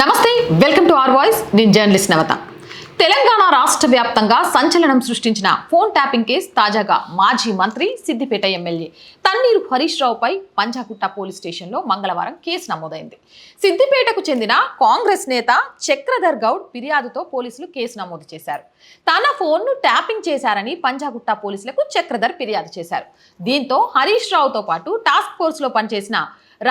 నమస్తే welcome to R voice. నేను journalist నవత. తెలంగాణ రాష్ట్ర వ్యాప్తంగా సంచలనం సృష్టించిన ఫోన్ ట్యాపింగ్ కేసు తాజాగా మాజీ మంత్రి సిద్దిపేట ఎమ్మెల్యే తన్నీరు హరీష్ రావుపై పంజాగుట్ట పోలీస్ స్టేషన్లో మంగళవారం కేసు నమోదైంది. సిద్దిపేటకు చెందిన కాంగ్రెస్ నేత చక్రధర్ గౌడ్ ఫిర్యాదుతో పోలీసులు కేసు నమోదు చేశారు. తన ఫోన్ను ట్యాపింగ్ చేశారని పంజాగుట్ట పోలీసులకు చక్రధర్ ఫిర్యాదు చేశారు. దీంతో హరీష్ రావుతో పాటు టాస్క్ ఫోర్స్లో పనిచేసిన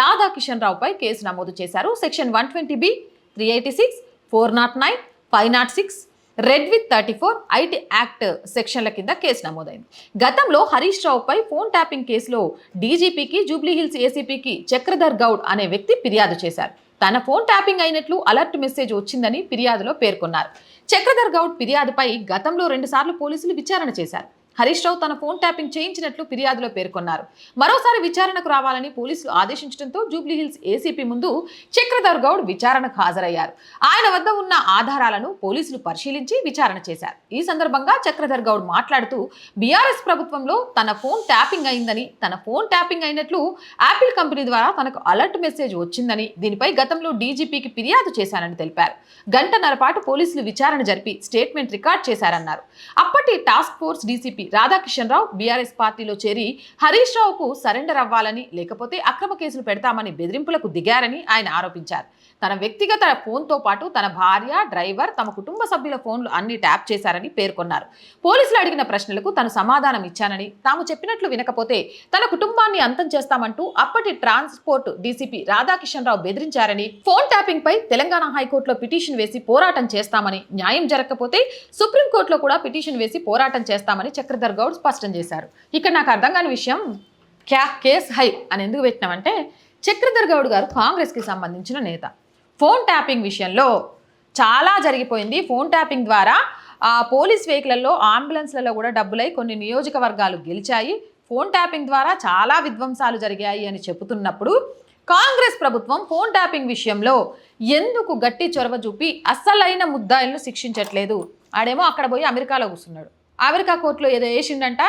రాధాకిషన్ రావుపై కేసు నమోదు చేశారు. Section one twenty B three eighty six four nought nine five nought six read with thirty four IT act సెక్షన్ల కింద కేసు నమోదైంది. గతంలో హరీష్ రావుపై ఫోన్ ట్యాపింగ్ కేసులో డీజీపీకి జూబ్లీహిల్స్ ఏసీపీకి చక్రధర్ గౌడ్ అనే వ్యక్తి ఫిర్యాదు చేశారు. తన ఫోన్ ట్యాపింగ్ అయినట్లు అలర్ట్ మెసేజ్ వచ్చిందని ఫిర్యాదులో పేర్కొన్నారు. చక్రధర్ గౌడ్ ఫిర్యాదుపై గతంలో రెండుసార్లు పోలీసులు విచారణ చేశారు. హరీష్ రావు తన ఫోన్ ట్యాపింగ్ చేయించినట్లు ఫిర్యాదులో పేర్కొన్నారు. మరోసారి విచారణకు రావాలని పోలీసులు ఆదేశించడంతో జూబ్లీహిల్స్ ఏసీపీ ముందు చక్రధర్ గౌడ్ విచారణకు హాజరయ్యారు. ఆయన వద్ద ఉన్న ఆధారాలను పోలీసులు పరిశీలించి విచారణ చేశారు. ఈ సందర్భంగా చక్రధర్ గౌడ్ మాట్లాడుతూ బీఆర్ఎస్ ప్రభుత్వంలో తన ఫోన్ ట్యాపింగ్ అయిందని తన ఫోన్ ట్యాపింగ్ అయినట్లు యాపిల్ కంపెనీ ద్వారా తనకు అలర్ట్ మెసేజ్ వచ్చిందని దీనిపై గతంలో డీజీపీకి ఫిర్యాదు చేశానని తెలిపారు. గంటన్నర పాటు పోలీసులు విచారణ జరిపి స్టేట్మెంట్ రికార్డ్ చేశారన్నారు. అప్పటి task force DCP Radhakishan Rao BRS పార్టీలో చేరి హరీష్ రావుకు సరెండర్ అవ్వాలని లేకపోతే అక్రమ కేసులు పెడతామని బెదిరింపులకు దిగారని ఆయన ఆరోపించారు. తన వ్యక్తిగత ఫోన్తో పాటు తన భార్య డ్రైవర్ తమ కుటుంబ సభ్యుల ఫోన్లు అన్ని ట్యాప్ చేశారని పేర్కొన్నారు. పోలీసులు అడిగిన ప్రశ్నలకు తను సమాధానం ఇచ్చానని తాము చెప్పినట్లు వినకపోతే తన కుటుంబాన్ని అంతం చేస్తామంటూ అప్పటి ట్రాన్స్పోర్ట్ డీసీపీ రాధాకిషన్ రావు బెదిరించారని ఫోన్ ట్యాపింగ్ పై తెలంగాణ హైకోర్టులో పిటిషన్ వేసి పోరాటం చేస్తామని న్యాయం జరగకపోతే సుప్రీంకోర్టులో కూడా పిటిషన్ వేసి పోరాటం చేస్తామని చక్రధర్ గౌడ్ స్పష్టం చేశారు. ఇక్కడ నాకు అర్థం కాని విషయం క్యా కేస్ హై అని ఎందుకు పెట్టినామంటే చక్రధర్ గౌడ్ గారు కాంగ్రెస్కి సంబంధించిన నేత. ఫోన్ ట్యాపింగ్ విషయంలో చాలా జరిగిపోయింది. ఫోన్ ట్యాపింగ్ ద్వారా ఆ పోలీస్ వెహికల్లో అంబులెన్స్లలో కూడా డబ్బులై కొన్ని నియోజకవర్గాలు గెలిచాయి. ఫోన్ ట్యాపింగ్ ద్వారా చాలా విధ్వంసాలు జరిగాయి అని చెబుతున్నప్పుడు కాంగ్రెస్ ప్రభుత్వం ఫోన్ ట్యాపింగ్ విషయంలో ఎందుకు గట్టి చొరవ చూపి అస్సలైన ముద్దాయిలను శిక్షించట్లేదు? ఆడేమో అక్కడ పోయి అమెరికాలో కూర్చున్నాడు. అమెరికా కోర్టులో ఏదో వేసిండంట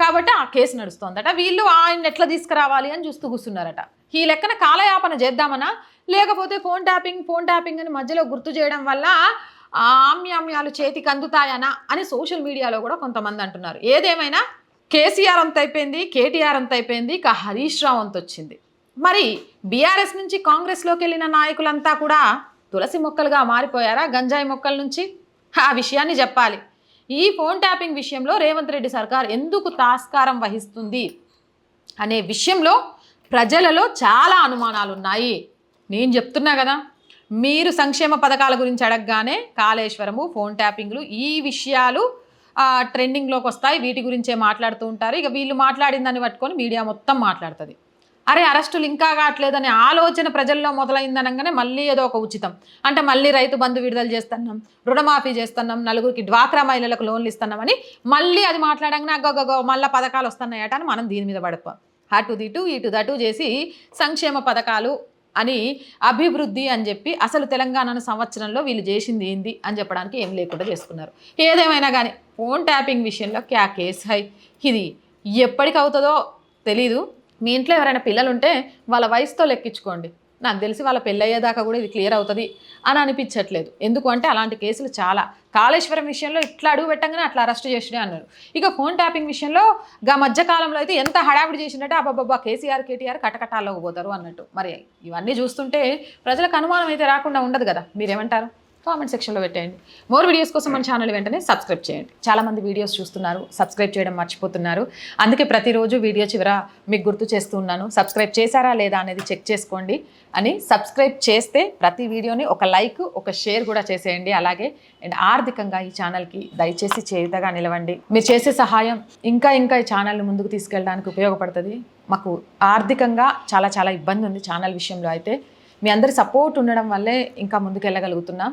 కాబట్టి ఆ కేసు నడుస్తోందట. వీళ్ళు ఆయన ఎట్లా తీసుకురావాలి అని చూస్తూ కూర్చున్నారట. ఈ లెక్కన కాలయాపన చేద్దామనా? లేకపోతే ఫోన్ ట్యాపింగ్ ఫోన్ ట్యాపింగ్ అని మధ్యలో గుర్తు చేయడం వల్ల ఆ ఆమ్యామ్యాలు చేతికి అందుతాయనా అని సోషల్ మీడియాలో కూడా కొంతమంది అంటున్నారు. ఏదేమైనా కేసీఆర్ అంత అయిపోయింది కేటీఆర్ అంత అయిపోయింది ఇక హరీష్ రావు అంత వచ్చింది. మరి బీఆర్ఎస్ నుంచి కాంగ్రెస్లోకి వెళ్ళిన నాయకులంతా కూడా తులసి మొక్కలుగా మారిపోయారా? గంజాయి మొక్కల నుంచి? ఆ విషయాన్ని చెప్పాలి. ఈ ఫోన్ ట్యాపింగ్ విషయంలో రేవంత్ రెడ్డి సర్కార్ ఎందుకు తాస్కారం వహిస్తుంది అనే విషయంలో ప్రజలలో చాలా అనుమానాలు ఉన్నాయి నేను చెప్తున్నా కదా మీరు సంక్షేమ పథకాల గురించి అడగగానే కాళేశ్వరము ఫోన్ ట్యాపింగ్లు ఈ విషయాలు ట్రెండింగ్లోకి వస్తాయి. వీటి గురించే మాట్లాడుతూ ఉంటారు. ఇక వీళ్ళు మాట్లాడిన దాన్ని పట్టుకొని మీడియా మొత్తం మాట్లాడుతుంది. అరే అరెస్టులు ఇంకా కావట్లేదనే ఆలోచన ప్రజల్లో మొదలైందనగానే మళ్ళీ ఏదో ఒక ఉచితం. అంటే మళ్ళీ రైతు బంధు విడుదల చేస్తున్నాం రుణమాఫీ చేస్తున్నాం నలుగురికి డ్వాక్రా మహిళలకు లోన్లు ఇస్తున్నామని మళ్ళీ అది మాట్లాడంగానే అగ్గగో మళ్ళీ పథకాలు వస్తున్నాయట అని మనం దీని మీద పడిపోం అటు దిటు ఇటు దటు చేసి సంక్షేమ పథకాలు అని అభివృద్ధి అని చెప్పి అసలు తెలంగాణను సంవత్సరంలో వీళ్ళు చేసింది ఏంది అని చెప్పడానికి ఏం లేకుండా చేసుకున్నారు. ఏదేమైనా కానీ ఫోన్ ట్యాపింగ్ విషయంలో క్యా కేస్ హై? ఇది ఎప్పటికవుతుందో తెలీదు. మీ ఇంట్లో ఎవరైనా పిల్లలు ఉంటే వాళ్ళ వయసుతో లెక్కించుకోండి. నాకు తెలిసి వాళ్ళ పెళ్ళయ్యేదాకా కూడా ఇది క్లియర్ అవుతుంది అని అనిపించట్లేదు. ఎందుకు అంటే అలాంటి కేసులు చాలా. కాళేశ్వరం విషయంలో ఇట్లా అడుగు పెట్టంగానే అట్లా అరెస్ట్ చేసినే అన్నారు. ఇక ఫోన్ ట్యాపింగ్ విషయంలో గా మధ్యకాలంలో అయితే ఎంత హడావిడి చేసిందంటే అబ్బాబ్బా కేసీఆర్ కేటీఆర్ కటకటాల్లోకి పోతారు అన్నట్టు. మరి ఇవన్నీ చూస్తుంటే ప్రజలకు అనుమానం అయితే రాకుండా ఉండదు కదా. మీరేమంటారు? కామెంట్ సెక్షన్లో పెట్టేయండి. మోర్ వీడియోస్ కోసం మన ఛానల్ వెంటనే సబ్స్క్రైబ్ చేయండి. చాలామంది వీడియోస్ చూస్తున్నారు సబ్స్క్రైబ్ చేయడం మర్చిపోతున్నారు. అందుకే ప్రతిరోజు వీడియో చివర మీకు గుర్తు చేస్తూ ఉన్నాను. సబ్స్క్రైబ్ చేశారా లేదా అనేది చెక్ చేసుకోండి. అని సబ్స్క్రైబ్ చేస్తే ప్రతి వీడియోని ఒక లైక్ ఒక షేర్ కూడా చేసేయండి. అలాగే అండ్ ఆర్థికంగా ఈ ఛానల్కి దయచేసి చేయుతగా నిలవండి. మీరు చేసే సహాయం ఇంకా ఇంకా ఈ ఛానల్ని ముందుకు తీసుకెళ్ళడానికి ఉపయోగపడుతుంది. మాకు ఆర్థికంగా చాలా చాలా ఇబ్బంది ఉంది ఛానల్ విషయంలో అయితే. మీ అందరి సపోర్ట్ ఉండడం వల్లే ఇంకా ముందుకు వెళ్ళగలుగుతున్నాం.